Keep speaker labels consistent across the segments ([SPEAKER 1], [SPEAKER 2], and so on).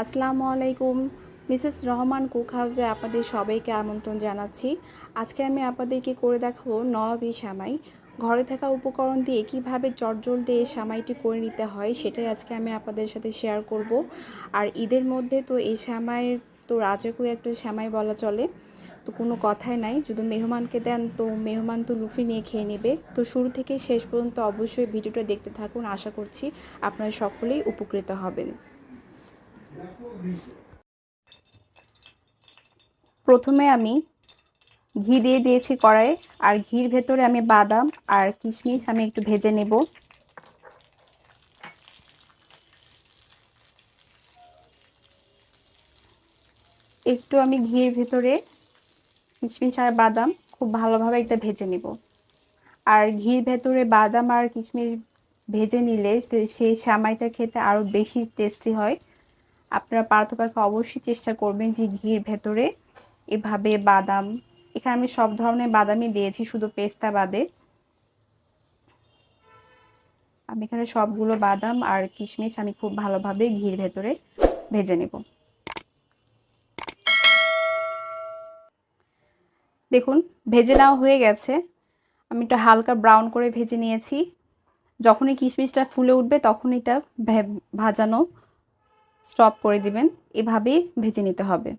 [SPEAKER 1] আসসালামু আলাইকুম। Mrs Rahman cook হাউসে আপনাদের সবাইকে আমন্ত্রণ জানাচ্ছি। আজকে আমি আপনাদেরকে করে দেখাবো নবাবি সামাই। ঘরে থাকা উপকরণ দিয়ে কীভাবে চটজলটে এই সামাইটি করে নিতে হয়, সেটাই আজকে আমি আপনাদের সাথে শেয়ার করব। আর ঈদের মধ্যে তো এই সামাইয়ের তো রাজকীয় একটা সামাই বলা চলে, তো কোনো কথাই নাই। যদি মেহমানকে দেন তো মেহমান তো লুফি নিয়ে খেয়ে নেবে। তো শুরু থেকে শেষ পর্যন্ত অবশ্যই ভিডিওটা দেখতে থাকুন। আশা করছি আপনারা সকলেই উপকৃত হবেন। প্রথমে আমি ঘি দিয়ে দিয়েছি কড়াই আর ঘির ভেতরে আমি বাদাম আর কিশমিশ আমি একটু ভেজে নেব। একটু আমি ঘির ভেতরে কিশমিশ আর বাদাম খুব ভালোভাবে একটা ভেজে নেব। আর ঘির ভেতরে বাদাম আর কিশমিশ ভেজে নিলে সেই সামাইটা খেতে আরও বেশি টেস্টি হয়। আপনারা পারতপাকে অবশ্যই চেষ্টা করবেন যে ঘির ভেতরে এভাবে বাদাম, এখানে আমি সব ধরনের বাদামই দিয়েছি, শুধু পেস্তা বাদে। আমি এখানে সবগুলো বাদাম আর কিশমিশ আমি খুব ভালোভাবে ঘির ভেতরে ভেজে নেব। দেখুন, ভেজে নেওয়া হয়ে গেছে। আমি একটু হালকা ব্রাউন করে ভেজে নিয়েছি। যখনই কিশমিশটা ফুলে উঠবে তখন এটা ভাজানো স্টপ করে দিবেন, এভাবেই ভেজে নিতে হবে।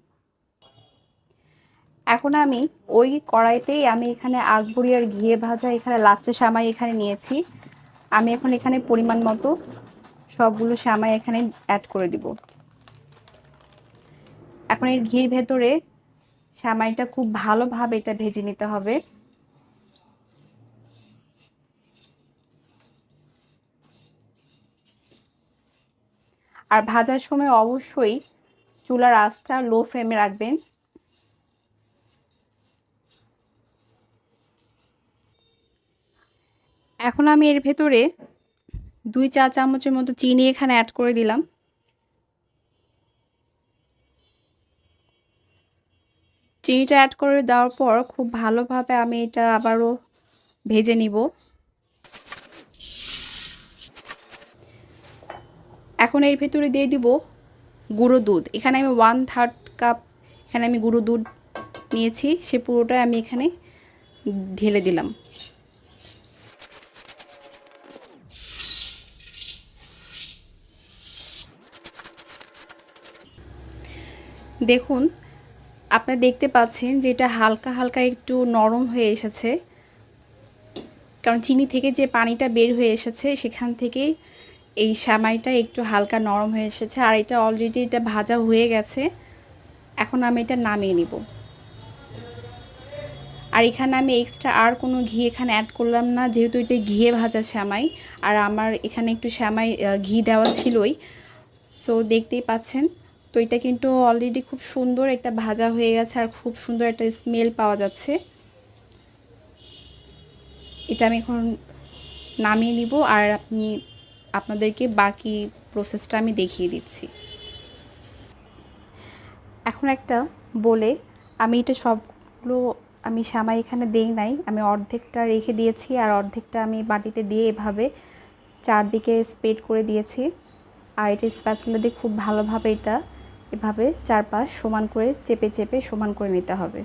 [SPEAKER 1] এখন আমি ওই কড়াইতেই আমি এখানে আকবরি আর ঘিয়ে ভাজা, এখানে লাচ্চা সামাই এখানে নিয়েছি। আমি এখন এখানে পরিমাণ মতো সবগুলো সামাই এখানে অ্যাড করে দিব। এখন এর ঘির ভেতরে সামাইটা খুব ভালোভাবে এটা ভেজে নিতে হবে। আর ভাজার সময় অবশ্যই চুলার আঁচটা লো ফ্লেমে রাখবেন। এখন আমি এর ভেতরে দুই চা চামচের মতো চিনি এখানে অ্যাড করে দিলাম। চিনিটা অ্যাড করে দেওয়ার পর খুব ভালোভাবে আমি এটা আবারও ভেজে নিব। এখন এর ভেতরে দিয়ে দিব গুঁড়ো দুধ। এখানে আমি ওয়ান থার্ড কাপ এখানে আমি গুঁড়ো দুধ নিয়েছি, সে পুরোটাই আমি এখানে ঢেলে দিলাম। দেখুন আপনারা দেখতে পাচ্ছেন যে এটা হালকা হালকা একটু নরম হয়ে এসেছে। কারণ চিনি থেকে যে পানিটা বের হয়ে এসেছে, সেখান থেকে এই শ্যামাইটা একটু হালকা নরম হয়ে এসেছে, আর এটা অলরেডি এটা ভাজা হয়ে গেছে। এখন আমি এটা নামিয়ে নিব। আর এখানে আমি এক্সট্রা আর কোনো ঘি এখানে অ্যাড করলাম না, যেহেতু এটা ঘিয়ে ভাজা শ্যামাই আর আমার এখানে একটু শ্যামাই ঘি দেওয়া ছিলই। সো দেখতেই পাচ্ছেন। তো এটা কিন্তু অলরেডি খুব সুন্দর একটা ভাজা হয়ে গেছে, আর খুব সুন্দর একটা স্মেল পাওয়া যাচ্ছে। এটা আমি এখন নামিয়ে নিব, আর আপনি আপনাদেরকে বাকি প্রসেসটা আমি দেখিয়ে দিচ্ছি। এখন একটা বলে, আমি এটা সবগুলো আমি সামাই এখানে দেই নাই, আমি অর্ধেকটা রেখে দিয়েছি আর অর্ধেকটা আমি বাটিতে দিয়ে এভাবে চারদিকে স্প্রেড করে দিয়েছি। আর এটা স্প্যাচুলা দিয়ে খুব ভালোভাবে এটা এভাবে চারপাশ সমান করে, চেপে চেপে সমান করে নিতে হবে।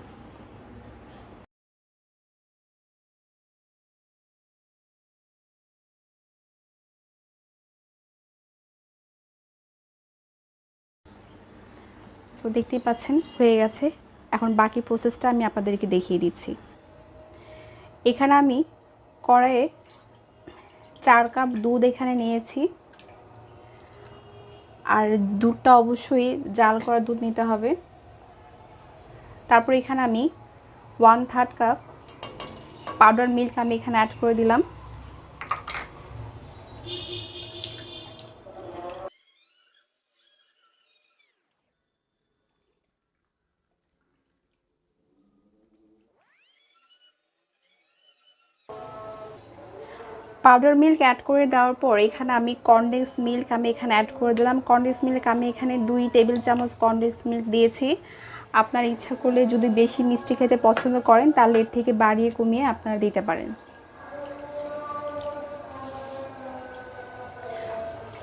[SPEAKER 1] দেখতেই পাচ্ছেন, হয়ে গেছে। এখন বাকি প্রসেসটা আমি আপনাদেরকে দেখিয়ে দিচ্ছি। এখানে আমি কড়াইয়ে চার কাপ দুধ এখানে নিয়েছি। আর দুধটা অবশ্যই জাল করা দুধ নিতে হবে। তারপর এখানে আমি one third cup powder milk আমি এখানে অ্যাড করে দিলাম। পাউডার মিল্ক অ্যাড করে দেওয়ার পর এখানে আমি কনডেন্স মিল্ক আমি এখানে অ্যাড করে দিলাম। কনডেন্স মিল্ক আমি এখানে দুই টেবিল চামচ কনডেন্স মিল্ক দিয়েছি। আপনার ইচ্ছা করলে যদি বেশি মিষ্টি খেতে পছন্দ করেন তাহলে এর থেকে বাড়িয়ে কমিয়ে আপনারা দিতে পারেন।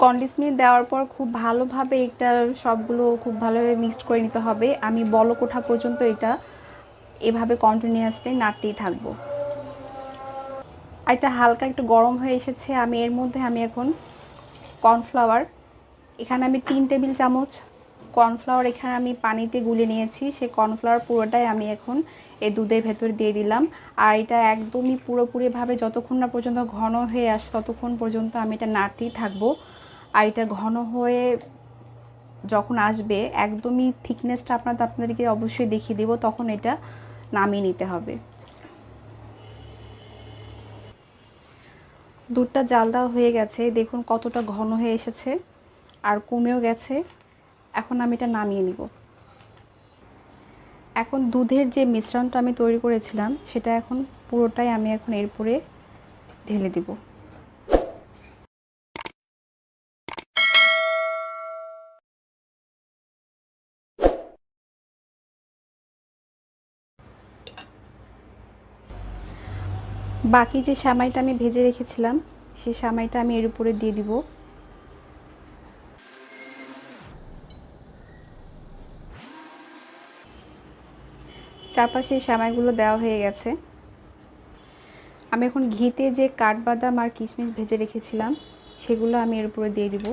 [SPEAKER 1] কন্ডিশনার দেওয়ার পর খুব ভালোভাবে এটা সবগুলো খুব ভালোভাবে মিক্সড করে নিতে হবে। আমি বলক ওঠা পর্যন্ত এটা এভাবে কন্টিনিউয়াসলি নাড়তেই থাকব। আর এটা হালকা একটু গরম হয়ে এসেছে। আমি এর মধ্যে আমি এখন কর্নফ্লাওয়ার, এখানে আমি তিন টেবিল চামচ কর্নফ্লাওয়ার এখানে আমি পানিতে গুলে নিয়েছি। সেই কর্নফ্লাওয়ার পুরোটাই আমি এখন এই দুধের ভেতর দিয়ে দিলাম। আর এটা একদমই পুরোপুরিভাবে যতক্ষণ না পর্যন্ত ঘন হয়ে আসে ততক্ষণ পর্যন্ত আমি এটা নাড়তেই থাকব। আর এটা ঘন হয়ে যখন আসবে, একদমই থিকনেসটা আপনার আপনাদেরকে অবশ্যই দেখিয়ে দেবো, তখন এটা নামিয়ে নিতে হবে। দুধটা জাল দেওয়া হয়ে গেছে। দেখুন কতটা ঘন হয়ে এসেছে আর কমেও গেছে। এখন আমি এটা নামিয়ে নিব। এখন দুধের যে মিশ্রণটা আমি তৈরি করেছিলাম, সেটা এখন পুরোটাই আমি এখন এরপরে ঢেলে দিব। বাকি যে সামাইটা আমি ভেজে রেখেছিলাম, সেই সামাইটা আমি এর উপরে দিয়ে দিব। চারপাশে সামাইগুলো দেওয়া হয়ে গেছে। আমি এখন ঘিতে যে কাঠবাদাম আর কিশমিশ ভেজে রেখেছিলাম, সেগুলো আমি এর উপরে দিয়ে দিব।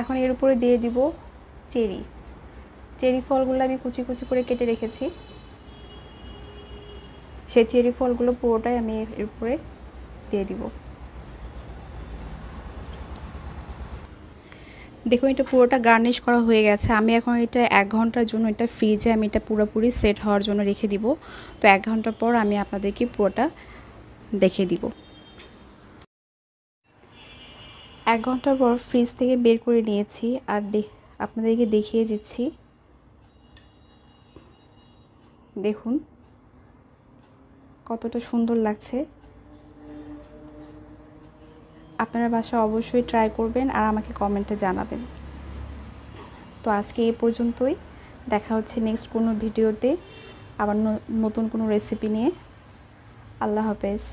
[SPEAKER 1] এখন এর উপরে দিয়ে দিব চেরি। চেরি ফলগুলো আমি কুচি কুচি করে কেটে রেখেছি। সেই চেরি ফলগুলো পুরোটাই আমি এর উপরে দিয়ে দিব। দেখুন, এটা পুরোটা গার্নিশ করা হয়ে গেছে। আমি এখন এটা এক ঘণ্টার জন্য এটা ফ্রিজে আমি এটা পুরোপুরি সেট হওয়ার জন্য রেখে দিব। তো এক ঘণ্টা পর আমি আপনাদেরকে পুরোটা দেখে দিব। এক ঘণ্টা পর ফ্রিজ থেকে বের করে নিয়েছি আর আপনাদেরকে দেখিয়ে দিচ্ছি। দেখুন, কতটা সুন্দর লাগছে। আপনারা বাসা অবশ্যই ট্রাই করবেন আর আমাকে কমেন্টে জানাবেন। তো আজকে এ পর্যন্তই। দেখা হচ্ছে নেক্সট কোনো ভিডিওতে আবার নতুন কোনো রেসিপি নিয়ে। আল্লাহ হাফেজ।